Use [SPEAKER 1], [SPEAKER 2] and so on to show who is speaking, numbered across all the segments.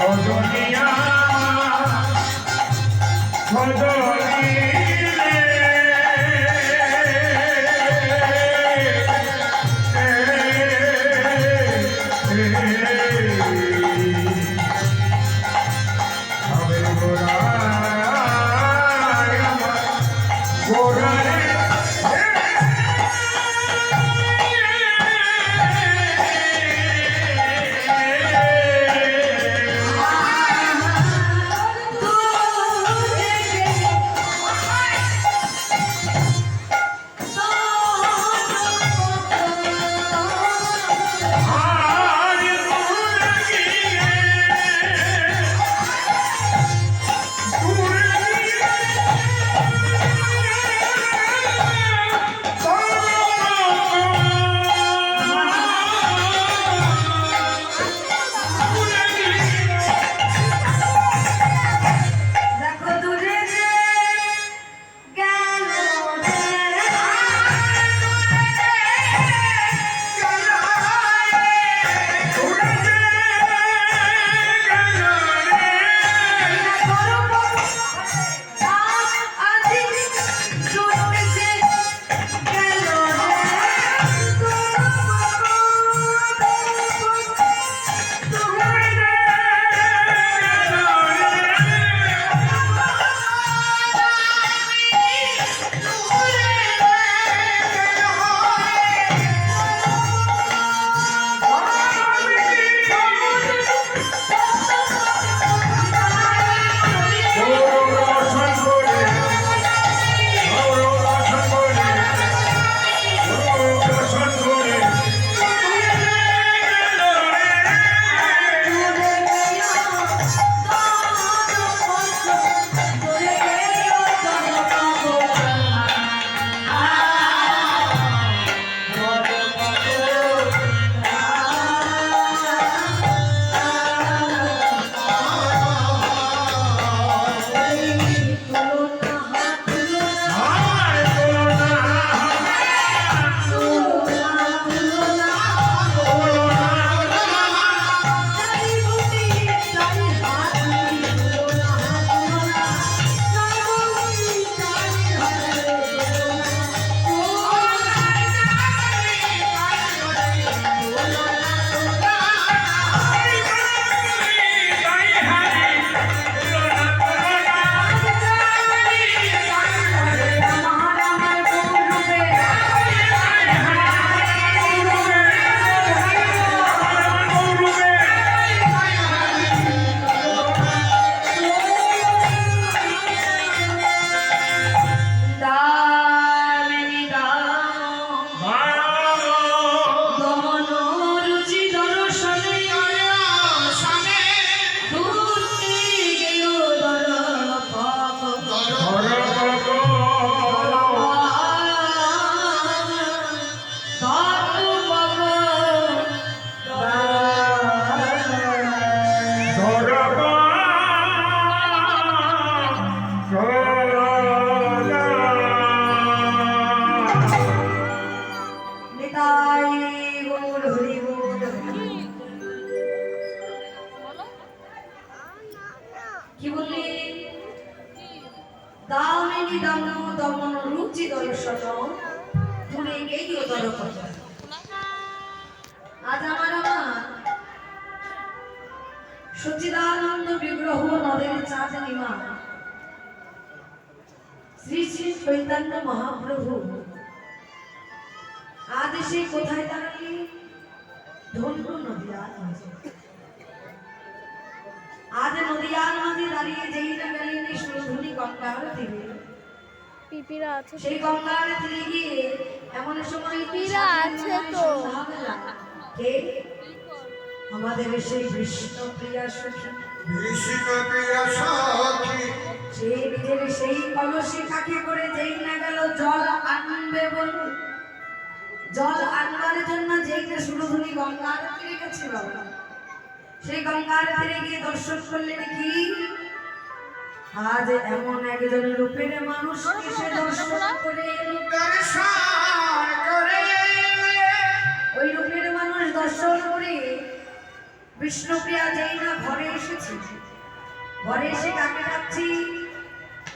[SPEAKER 1] ভজনিয়া ভজন কি বললি? দামিনী দমন দমন রুচি দর্শন দূরে গেই দরপত আজ আমার আমার সচিদানন্দ বিগ্রহ নদের চাঁদ নিমা শ্রী শ্রী চৈতন্য মহাপ্রভু। আদেশে কোথায় দাঁড়ালি? ধন্য দাঁড়িয়ে যেই না গেলেন সুরধুনি গঙ্গার তীরে।
[SPEAKER 2] পিপিরা আছে
[SPEAKER 1] সেই গঙ্গার তীরে গিয়ে এমন সময়
[SPEAKER 2] পিপিরা আছে তো।
[SPEAKER 1] কে? আমাদের সেই বিষ্ণুপ্রিয়া সখী।
[SPEAKER 3] বিষ্ণুপ্রিয়া সখী।
[SPEAKER 1] সে নিজের সেই কলসে কাকে করে যেই না গেল জল আনবে বলে। জল আনবার জন্য যেই না সুরধুনি গঙ্গার তীরে গেছিল। সেই গঙ্গার তীরে গিয়ে দর্শন করলেন কি? আজ এমন একজন রূপের মানুষকে সে দর্শন করে? ওই রূপের মানুষ দর্শন করে। বিষ্ণুপ্রিয়া যেই না ঘরে এসেছে ঘরে এসে কাকে ডাকছি?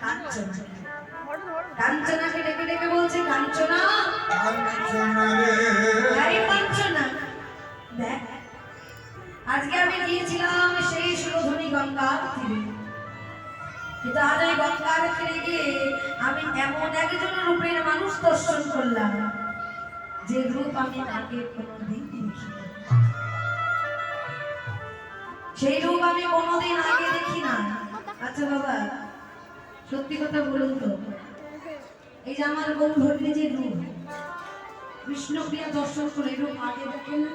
[SPEAKER 1] কাঞ্চনা কাঞ্চনাকে ডেকে ডেকে বলছে কাঞ্চনা!
[SPEAKER 3] কাঞ্চনা রে।
[SPEAKER 1] কিন্তু ওই গঙ্গার তীরে গিয়ে আমি এমন একজন রূপের মানুষ দর্শন করলাম, যে রূপ আমি আগে কোনোদিন দেখিনি সেই রূপ আমি কোনোদিন আগে দেখি না আচ্ছা বাবা, সত্যি কথা বলুন তো, এই যে আমার গৌরী যে রূপ বিষ্ণুপ্রিয়া দর্শন করে রূপ আগে দেখেন না?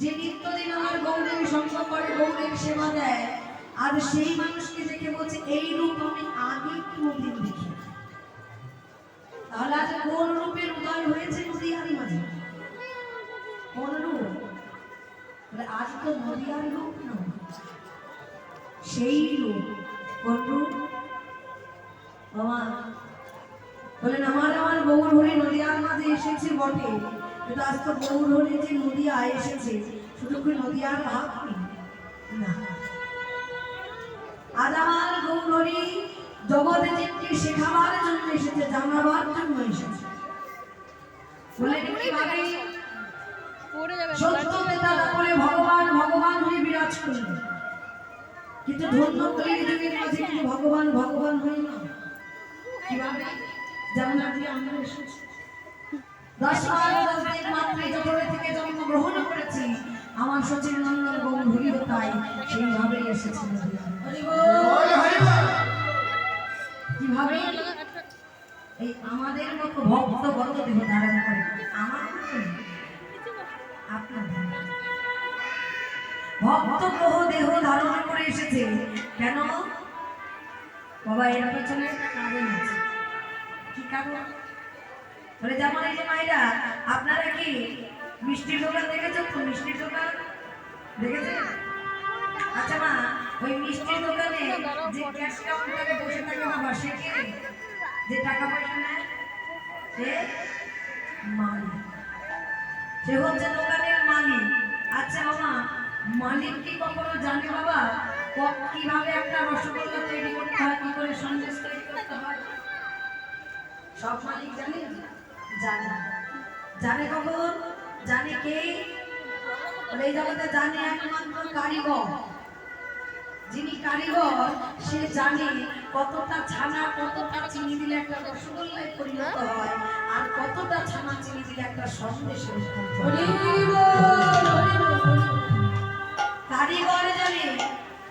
[SPEAKER 1] যে নিত্যদিন আমার গৌরের সঙ্গ করে, গৌরের সেবা দেয় আর সেই মানুষকে দেখে বলছে, এই রূপ আমি আগে কোনোদিন দেখি তাহলে আজ কোন রূপের উদয় হয়েছে নদীয়ারি মাঝে? কোন রূপ? আজ তো নদীয়ার রূপ না সেই রূপ, কোন রূপ? বাবা বলেন আমার আমার গৌর হরি নদিয়ার মাঝে এসেছে বটে, কিন্তু আজ তো গৌর হরি যে নদিয়া এসেছে, শুধু কি নদিয়ার ভাব না। আজ আমার গৌর জগতে যেটি শেখাবার জন্য এসেছে জানাবার জন্য এসেছে। বলেন কীভাবে
[SPEAKER 2] পড়ে যাবে
[SPEAKER 1] সত্য বেতালা করে ভগবান ভগবান হয়ে বিরাজ করলেন কিন্তু ধন্য কলির যুগের মাঝে কিন্তু ভগবান ভগবান হয়ে না। কীভাবে যেমন আজকে আমরা এসেছি। দশ দিন মাত্রে জগতে থেকে জন্মগ্রহণ করেছি আমার সচিন নন্দন গৌর হরিও তাই সেইভাবে এসেছে।
[SPEAKER 3] হরি হরি বল।
[SPEAKER 1] আমাদের মতো ভক্ত দেহ ভক্ত গ্রহ দেহ ধারণ করে এসেছে কেন বাবা এর পেছনে একটা কারণ আছে এই যে মায়েরা আপনারা কি মিষ্টির দোকান দেখেছেন তো? মিষ্টির দোকান দেখেছেন? আচ্ছা মা ওই মিষ্টির দোকানে যে ক্যাশ কাউন্টারে বসে থাকে বাবা সে কে? যে টাকা পয়সা নেয়, সে মালিক। সে হচ্ছে দোকানের মালিক। আচ্ছা বাবা, মালিক কি কখনো জানে বাবা কীভাবে একটা রসগোল্লা তৈরি করতে হয়, কি করে সন্দেশ তৈরি করতে হয়? সব মালিক জানে? জানে। জানে কখন? জানে কে? এই জগতে জানে একমাত্র কারিগর। যিনি কারিগর, সে জানে কতটা ছানা কতটা চিনি দিলে একটা রসগোল্লায় পরিণত হয় আর কতটা ছানা চিনি দিলে একটা সন্দেশে কারিগর জানে,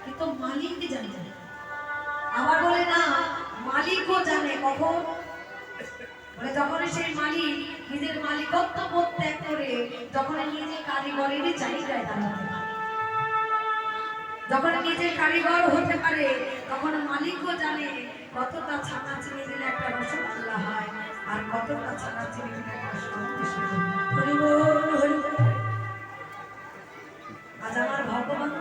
[SPEAKER 1] কিন্তু মালিক জানে। আবার বলে, না, মালিকও জানে কখন যখন সেই মালিক নিজের মালিকত্ব ত্যাগ করে যখন নিজে কারিগরের চাহিদায় দাঁড়াতে যখন নিজে কারিগর হতে পারে, তখন মালিকও জানে কতটা ছানা চিনি দিলে একটা রসগোল্লা হয় আর কতটা ছানা চিনি দিলে একটা। আজ আমার ভগবান?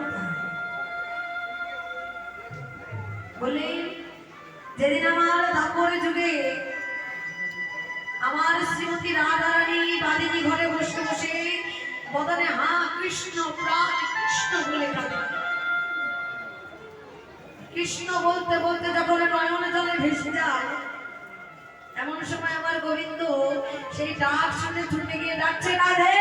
[SPEAKER 1] বলে, যেদিন আমার যুগে আমার শ্রীমতী রাধারানী বাদিনী ঘরে বসে বসে বদনে হা কৃষ্ণ, প্রাণ কৃষ্ণ বলে কাঁদে কৃষ্ণ বলতে বলতে যখন নয়ন জলে ভেসে যায়, এমন সময় আমার গোবিন্দ সেই ডাক শুনে ছুটে গিয়ে ডাকছে, রাধে!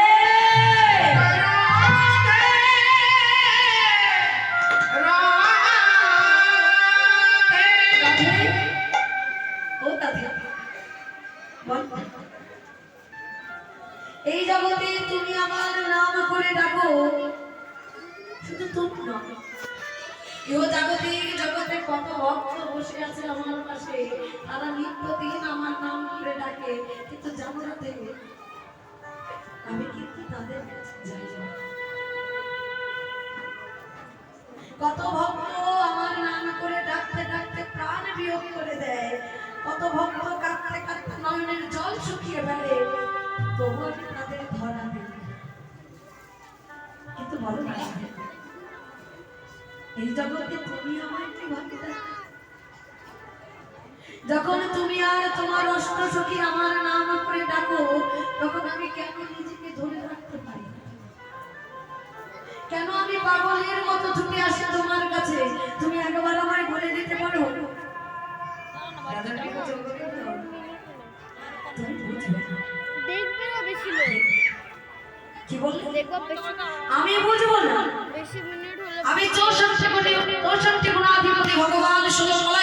[SPEAKER 1] এই জগতে তুমি আমার নাম করে ডাকো। কত ভক্ত বসে আছে আমার পাশে, তারা নিত্যদিন আমার নাম করে ডাকে, কিন্তু জানাতে আমি কিন্তু তাদের না। কত ভক্ত আমার নাম করে ডাকতে ডাকতে প্রাণ বিয়োগ করে দেয়। কত ভক্ত কাঁদতে কাঁদতে নয়নের জল শুকিয়ে ফেলে। তবু আমি তাদের ধরা কিন্তু বলো না, এই জগতে তুমি আমায় যখন তুমি আর তোমার অষ্ট সখী আমার নাম করে ডাকো তখন আমি কেন নিজেকে ধরে রাখতে পারি? কেন আমি পাগলের মতো ছুটে আসি তোমার কাছে? তুমি একবার আমায় বলে দিতে পারো? আমি বুঝব না। আমি চৌষট্টি কোটি চৌষট্টি গুণাধিপতি ভগবান সুরমলা